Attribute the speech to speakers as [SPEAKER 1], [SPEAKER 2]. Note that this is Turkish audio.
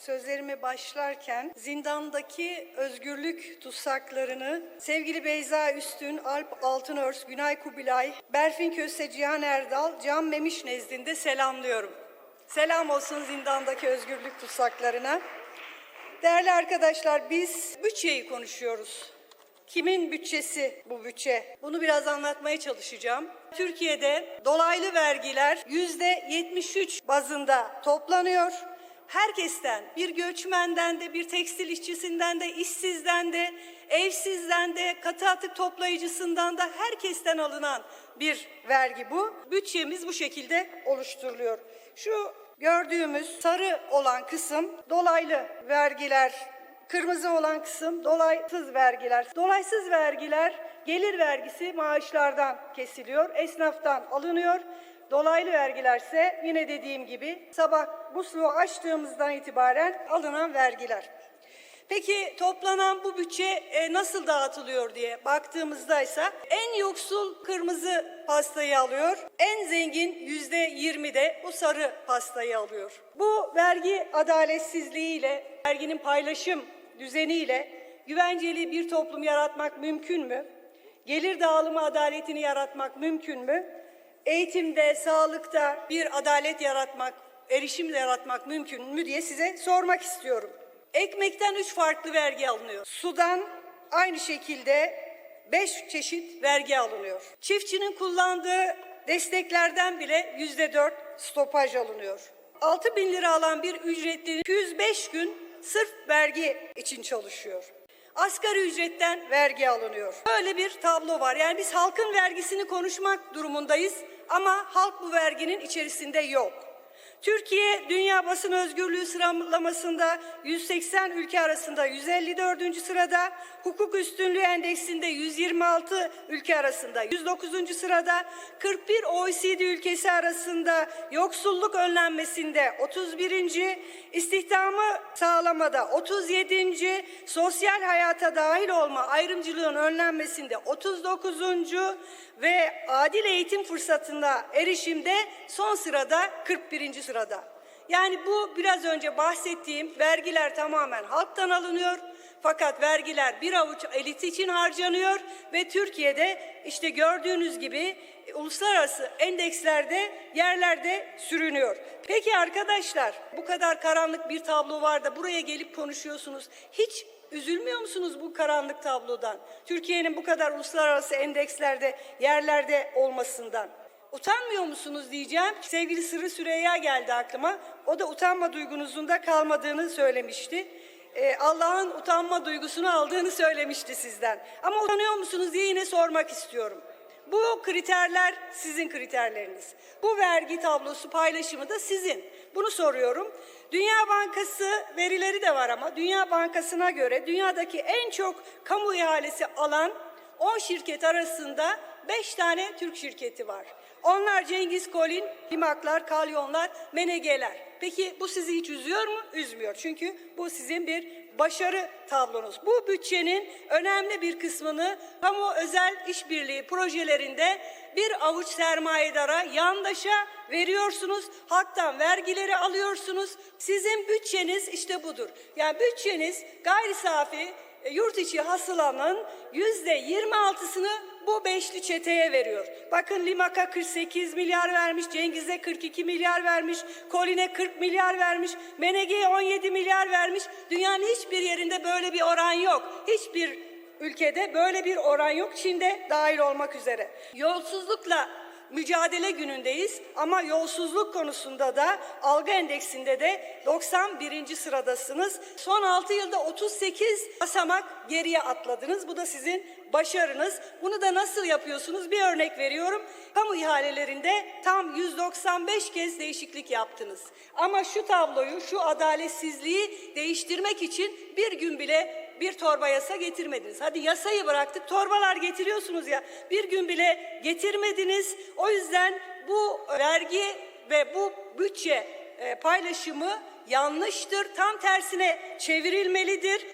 [SPEAKER 1] Sözlerime başlarken zindandaki özgürlük tutsaklarını sevgili Beyza Üstün, Alp Altınörs, Günay Kubilay, Berfin Köse, Cihan Erdal, Can Memiş nezdinde selamlıyorum. Selam olsun zindandaki özgürlük tutsaklarına. Değerli arkadaşlar biz bütçeyi konuşuyoruz. Kimin bütçesi bu bütçe? Bunu biraz anlatmaya çalışacağım. Türkiye'de dolaylı vergiler yüzde 73 bazında toplanıyor. Herkesten, bir göçmenden de, bir tekstil işçisinden de, işsizden de, evsizden de, katı atık toplayıcısından da herkesten alınan bir vergi bu. Bütçemiz bu şekilde oluşturuluyor. Şu gördüğümüz sarı olan kısım dolaylı vergiler Kırmızı olan kısım dolaysız vergiler. Dolaysız vergiler gelir vergisi maaşlardan kesiliyor, esnaftan alınıyor. Dolaylı vergilerse yine dediğim gibi sabah musluğu açtığımızdan itibaren alınan vergiler. Peki toplanan bu bütçe e, nasıl dağıtılıyor diye baktığımızda ise en yoksul kırmızı pastayı alıyor, en zengin yüzde yirmi de bu sarı pastayı alıyor. Bu vergi adaletsizliğiyle, verginin paylaşım düzeniyle güvenceli bir toplum yaratmak mümkün mü? Gelir dağılımı adaletini yaratmak mümkün mü? Eğitimde, sağlıkta bir adalet yaratmak, erişim yaratmak mümkün mü diye size sormak istiyorum. Ekmekten üç farklı vergi alınıyor. Sudan aynı şekilde beş çeşit vergi alınıyor. Çiftçinin kullandığı desteklerden bile yüzde dört stopaj alınıyor. 6 bin lira alan bir ücretli 205 gün sırf vergi için çalışıyor. Asgari ücretten vergi alınıyor. Böyle bir tablo var. Yani biz halkın vergisini konuşmak durumundayız ama halk bu verginin içerisinde yok. Türkiye Dünya Basın Özgürlüğü sıralamasında 180 ülke arasında 154. sırada, hukuk üstünlüğü endeksinde 126 ülke arasında 109. sırada, 41 OECD ülkesi arasında yoksulluk önlenmesinde 31. istihdamı sağlamada 37. sosyal hayata dahil olma ayrımcılığın önlenmesinde 39. ve adil eğitim fırsatına erişimde son sırada 41. sırada. Yani bu biraz önce bahsettiğim vergiler tamamen halktan alınıyor. Fakat vergiler bir avuç elit için harcanıyor ve Türkiye'de işte gördüğünüz gibi e, uluslararası endekslerde yerlerde sürünüyor. Peki arkadaşlar bu kadar karanlık bir tablo var da buraya gelip konuşuyorsunuz. Hiç Üzülmüyor musunuz bu karanlık tablodan? Türkiye'nin bu kadar uluslararası endekslerde, yerlerde olmasından. Utanmıyor musunuz diyeceğim. Sevgili Sırrı Süreyya geldi aklıma. O da utanma duygunuzun da kalmadığını söylemişti. Ee, Allah'ın utanma duygusunu aldığını söylemişti sizden. Ama utanıyor musunuz diye yine sormak istiyorum. Bu kriterler sizin kriterleriniz. Bu vergi tablosu paylaşımı da sizin. Bunu soruyorum. Dünya Bankası verileri de var ama Dünya Bankası'na göre dünyadaki en çok kamu ihalesi alan 10 şirket arasında 5 tane Türk şirketi var. Onlar Cengiz Kolin, Limaklar, Kalyonlar, Menegeler. Peki bu sizi hiç üzüyor mu? Üzmüyor. Çünkü bu sizin bir başarı tablonuz. Bu bütçenin önemli bir kısmını kamu özel işbirliği projelerinde bir avuç sermayedara, yandaşa veriyorsunuz. Halktan vergileri alıyorsunuz. Sizin bütçeniz işte budur. Yani bütçeniz gayri safi yurt içi hasılanın yüzde 26'sını bu beşli çeteye veriyor. Bakın Limak'a 48 milyar vermiş, Cengiz'e 42 milyar vermiş, Kolin'e 40 milyar vermiş, Menege'ye 17 milyar vermiş. Dünyanın hiçbir yerinde böyle bir oran yok. Hiçbir ülkede böyle bir oran yok. Çin'de dahil olmak üzere. Yolsuzlukla mücadele günündeyiz ama yolsuzluk konusunda da algı endeksinde de 91. sıradasınız. Son 6 yılda 38 basamak geriye atladınız. Bu da sizin başarınız. Bunu da nasıl yapıyorsunuz? Bir örnek veriyorum. Kamu ihalelerinde tam 195 kez değişiklik yaptınız. Ama şu tabloyu, şu adaletsizliği değiştirmek için bir gün bile bir torba yasa getirmediniz. Hadi yasayı bıraktık, torbalar getiriyorsunuz ya. Bir gün bile getirmediniz. O yüzden bu vergi ve bu bütçe e, paylaşımı yanlıştır. Tam tersine çevrilmelidir.